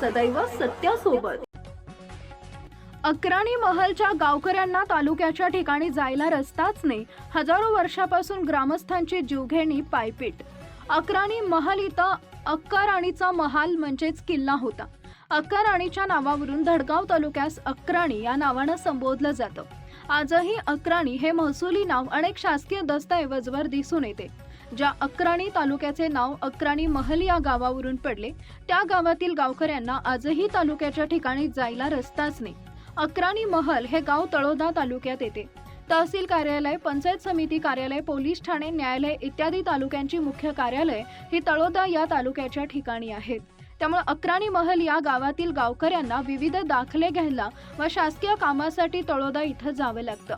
सदैव सत्यासोबत. अक्राणी महलच्या गावकऱ्यांना तालुक्याच्या ठिकाणी जायला रस्ताच नाही. हजारो वर्षापासून ग्रामस्थांची जीवघेणी पायपीट. अक्राणी महल इथं अक्काराणीचा महाल म्हणजेच किल्ला होता. अक्काराणीच्या नावावरून धडगाव तालुक्यास अक्राणी या नावानं संबोधलं जातं. आजही अक्राणी हे महसुली नाव अनेक शासकीय दस्तऐवजवर दिसून येते. ज्या अक्राणी तालुक्याचे नाव अक्राणी महल या गावावरून पडले त्या गावातील गावकऱ्यांना आजही तालुक्याच्या ठिकाणी जायला रस्ताच नाही. अक्राणी महल हे गाव तळोदा तालुक्यात येते. तहसील कार्यालय पंचायत समिती कार्यालय पोलीस ठाणे न्यायालय इत्यादी तालुक्यांची मुख्य कार्यालय ही तळोदा या तालुक्याच्या ठिकाणी आहेत. त्यामुळे अक्राणी महल या गावातील गावकऱ्यांना विविध दाखले घ्यायला व शासकीय कामासाठी तळोदा इथं जावं लागतं.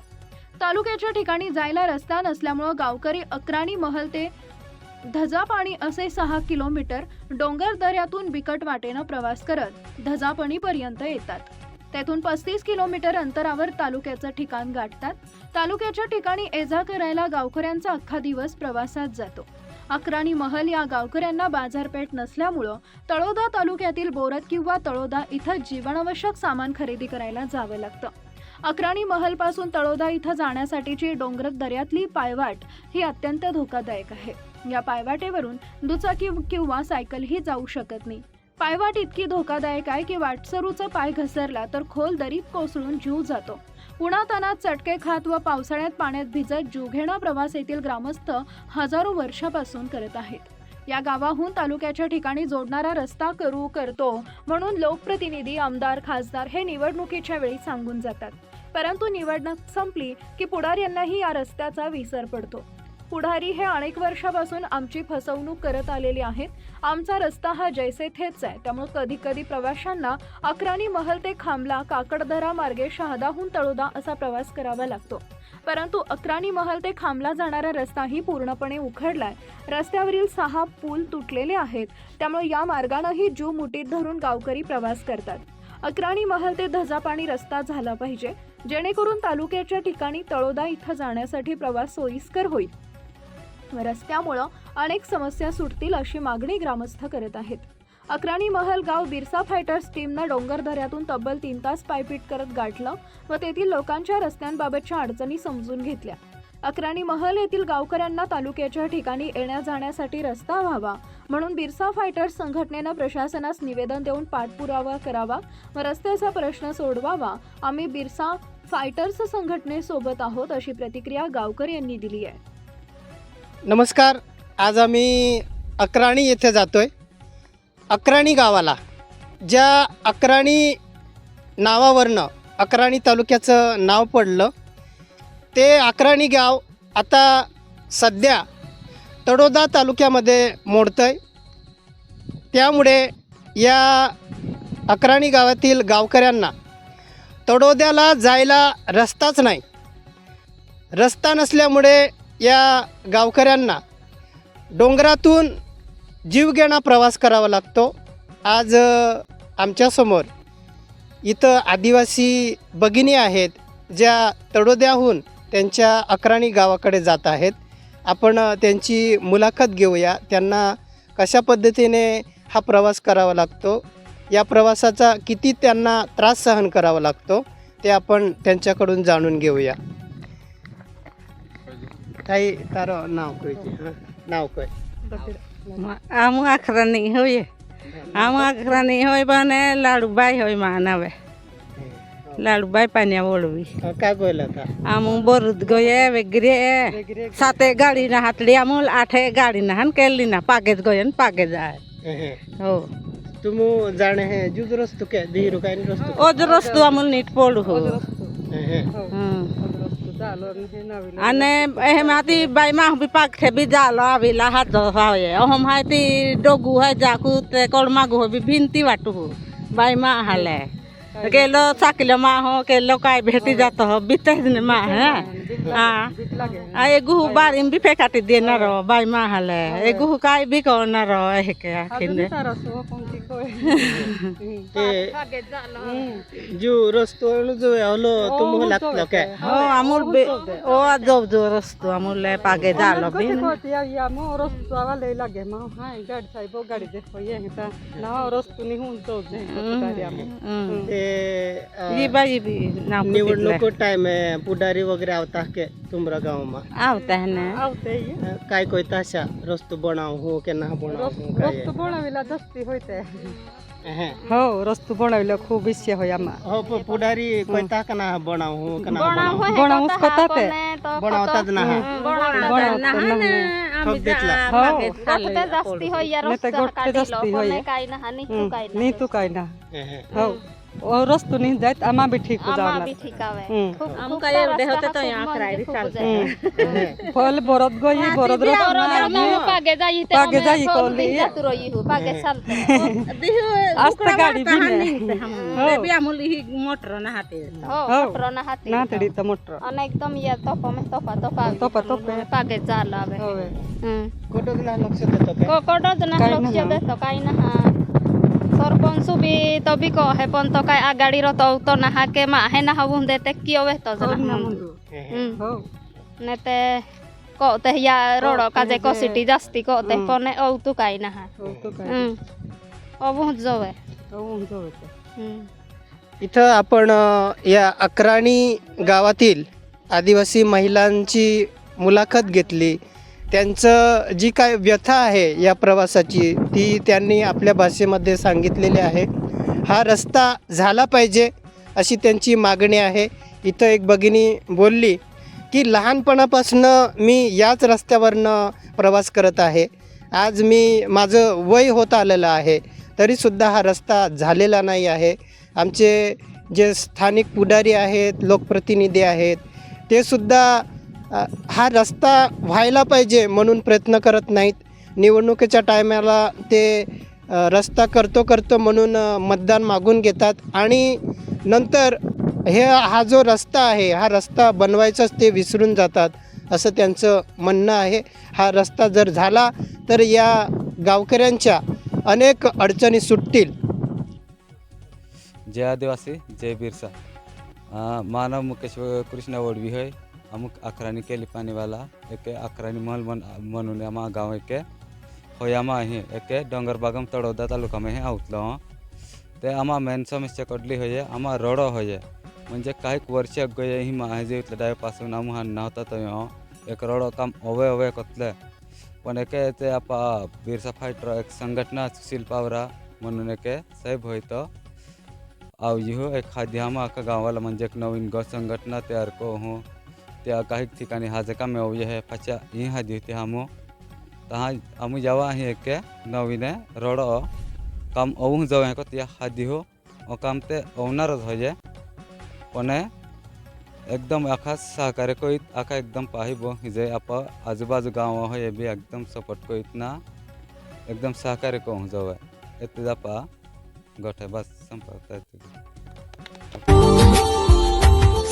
तालुक्याच्या ठिकाणी जायला रस्ता नसल्यामुळं गावकरी अक्राणी महल ते धजापाणी असे सहा किलोमीटर डोंगर दऱ्यातून बिकट वाटेनं प्रवास करत धजापणीपर्यंत येतात. त्यातून पस्तीस किलोमीटर अंतरावर तालुक्याचं ठिकाण गाठतात. तालुक्याच्या ठिकाणी एजा करायला गावकऱ्यांचा अख्खा दिवस प्रवासात जातो. अक्राणी महल या गावकऱ्यांना बाजारपेठ नसल्यामुळं तळोदा तालुक्यातील बोरत किंवा तळोदा इथं जीवनावश्यक सामान खरेदी करायला जावं लागतं. अक्राणी महलपासून तळोदा इथं जाण्यासाठीची डोंगर दऱ्यातली पायवाट ही अत्यंत धोकादायक आहे. या पायवाटेवरून दुचाकी किंवा सायकलही जाऊ शकत नाही. पायवाट इतकी धोकादायक आहे की वाटसरूचा पाय घसरला तर खोल दरीत कोसळून जीव जातो. उन्हातानात चटके खात व पावसाळ्यात पाण्यात भिजत जुघेणा प्रवास येथील ग्रामस्थ हजारो वर्षापासून करत आहेत. या गावाहून तालुक्याच्या ठिकाणी जोडणारा रस्ता करू करतो म्हणून लोकप्रतिनिधी आमदार खासदार हे निवडणुकीच्या वेळी सांगून जातात. परंतु निवडणूक संपली की पुढाऱ्यांनाही या रस्त्याचा विसर पडतो. पुढारी हे अनेक वर्षापासून आमची फसवणूक करत आलेली आहेत. आमचा रस्ता हा जैसे थेच आहे. त्यामुळे कधी कधी प्रवाशांना अक्राणी महल ते खांबला काकडधरा मार्गे शहादाहून तळोदा असा प्रवास करावा लागतो. परंतु अक्राणी महल ते खांबला जाणारा रस्ताही पूर्णपणे उखडलाय. रस्त्यावरील सहा पूल तुटलेले आहेत. त्यामुळे या मार्गानंही जीव मुठीत धरून गावकरी प्रवास करतात. अक्राणी महल ते धजापाणी रस्ता झाला पाहिजे. जेणेकरून तालुक्याच्या ठिकाणी तळोदा इथं जाण्यासाठी प्रवास सोयीस्कर होईल. रस्त्यामुळं अनेक समस्या सुटतील अशी मागणी ग्रामस्थ करत आहेत. अक्राणी महल गाव बिरसा फायटर्स टीमनं डोंगर दऱ्यातून तब्बल तीन तास पायपीट करत गाठलं व तेथील लोकांच्या रस्त्यांबाबतच्या अडचणी समजून घेतल्या. अक्राणी महल येथील गावकऱ्यांना तालुक्याच्या ठिकाणी येण्या जाण्यासाठी रस्ता व्हावा म्हणून बिरसा फायटर्स संघटनेनं प्रशासनास निवेदन देऊन पाठपुरावा करावा व रस्त्याचा प्रश्न सोडवावा आम्ही बिरसा फायटर्स संघटनेसोबत आहोत अशी प्रतिक्रिया गावकर यांनी दिली आहे. नमस्कार आज आम्ही अक्राणी येथे जातो आहे अक्राणी गावाला ज्या अक्राणी नावावरनं अक्राणी तालुक्याचं नाव पडलं ते अक्राणी गाव आता सध्या तडोदा तालुक्यामध्ये मोडतं आहे त्यामुळे या अक्राणी गावातील गावकऱ्यांना तडोद्याला जायला रस्ताच नाही. रस्ता नसल्यामुळे या गावकऱ्यांना डोंगरातून जीवघेणा प्रवास करावा लागतो. आज आमच्यासमोर इथं आदिवासी भगिनी आहेत ज्या तडोद्याहून त्यांच्या अक्राणी गावाकडे जात आहेत. आपण त्यांची मुलाखत घेऊया. त्यांना कशा पद्धतीने हा प्रवास करावा लागतो? या प्रवासाचा किती त्यांना त्रास सहन करावा लागतो? ते आपण त्यांच्याकडून जाणून घेऊया. કઈ તારો નાવ કોઈ હા? નાવ કોઈ. આમ આખરા નહીં હોય. આમ આખરા નહીં હોય પણ લાડુભાઈ હોય માન આવે લાડુભાઈ પાન્યા ઓળવી. કા ગયેલા હતા? આમ હું બોરદ ગયે વેગરે સાથે ગાડીના હાથડી આમ આઠે ગાડીના હન કેલીના. પાગે જ ગયો ને પાગે જ આવે હો. તું જાણે હે જુદ રસ્તો કે ધીરુ કાઈ રસ્તો? ઓજ રસ્તો આમ નીટ પોળું હો. હે હે. અને એમાંથી બાઈમાં બી પાકે બી જાલો આવેલા હાથ હોય અહમ હાથી ડોગુ હોય જાકુ તે કળમાગુ હોય બી ભીનતી વાટું હો બાઈમાં હાલે કેલો સાકીલો માં હો કેલો કાંઈ ભેટી જાતો હો બીતે જ ને માં હે Ah, ay guhu barim bi pekati din na ro, bay mahale. Ay guhu kai bi ko na ro, eh kaya kinde. ते जो रस्तो जो हलो तुम लागलो काय Oh, amul bi, oh adob do rosto, amul le page jalo bin. Mm. ते अ, Iba ibi na निवडणूक time आहे पुढारी वगैरे आवता के तुमरा गावमा. आवता है ना. अ, काय कोई ताशा रस्तो बनाव हो के ना बनाव हो रस्तो बनविला जस्ती होते. हो रस्तो बनविला खूप इच्छा होय आम्हा. हो प- पुढारी कोई ता का ना बनाव हो का ना बनाव बनाऊस कता ते बनावताच ना हा. Bona na hana, ami घेतला. da हो. page jalo. नाही तर गोष्ट जस्ती होय. नी तू काय ना. अहं. हो ओ रस्तो नी जात आम्हा बी ठीक हो जाणार Amu kaya udah hote to yang akhirai di अहं. फल बरद गई बरद रत पागे जाई कोली Dihu आज तर गाडी tahan नाही. ning teh hamu. हो. Tapi amu lihi motor na hati. हो. ना तरी तर मोटर. एकदम या तोपा में तोपा तोपा तोपा तोपे पागे चाल आवे होय. कुठं ना लक्ष देतो कोकडच ना काही लक्ष नाही. देतो काही ना सरपंच बी तो बी कहे पण तो काय आगाडी रो तो तो ना हाके मा हे ना हवुन देते कियो वे तो जना अहं. हो ने ते को ते या रोड काजे को सिटी जास्ती को ते पण औ तू काही ना हा हो तो काय हम्म अबहुत जवे हो जो होते हम्म इथं आपण या अकराणी गावातील आदिवासी महिलांची मुलाखत घेतली. त्यांचं जी काय व्यथा आहे या प्रवासाची ती त्यांनी आपल्या भाषेमध्ये सांगितलेली आहे. हा रस्ता झाला पाहिजे अशी त्यांची मागणी आहे. इथं एक भगिनी बोलली की लहानपणापासनं मी याच रस्त्यावरनं प्रवास करत आहे. आज मी माझं वय होत आलेलं आहे. तरीसुद्धा हा रस्ता झालेला नाही आहे. आमचे जे स्थानिक पुढारी आहेत लोकप्रतिनिधी आहेत ते सुद्धा हा रस्ता व्हायला पाहिजे म्हणून प्रयत्न करत नाहीत. निवडणुकीच्या टायमाला ते रस्ता करतो करतो म्हणून मतदान मागून घेतात. आणि नंतर हे हा जो रस्ता आहे हा रस्ता बनवायचाच ते विसरून जातात असं त्यांचं म्हणणं आहे. हा रस्ता जर झाला तर या गावकऱ्यांच्या अनेक अडचणी सुटतील. जय आदिवासी जय बिरसा. मानव मुकेश कृष्ण वडवी होय. अमुक अखरानी केली पाणीवाला वाला एक अखरानी महल मन म्हणून आम्हा गाव एके होय आमा हे एके डोंगर बागम तळोदा तालुका में हे आवतलो ते आमा मेन समस्या कडली होय आमा रडो होय. म्हणजे काहीक वर्ष गये ही महाजे डायपासून आम हा नव्हता तो एक रडो काम ओवे ओवे कोतले पण एके ते आपा बिरसा फायटर एक संघटना शिल्पावरा म्हणून एके साहेब होय तो आव इहो एक हम अख्खा गावाला म्हणजे एक नवीन गट संघटना तयार को हो. त्या काही ठिकाणी हा जे काम ये है पाचा ही हादी होती हमो तहाँ हम जावा ही एक नवीन रोड काम अवू जाऊ है त्या हादी हो. और काम ते ओनर धजे ओने एकदम आखा सहकार्य को आखा एकदम पाही बो. जे आप आजूबाजू गाँव हो ये भी एकदम सपोर्ट को इतना एकदम सहकार्य को हूँ जावे इतने आपा गठे बस संपर्क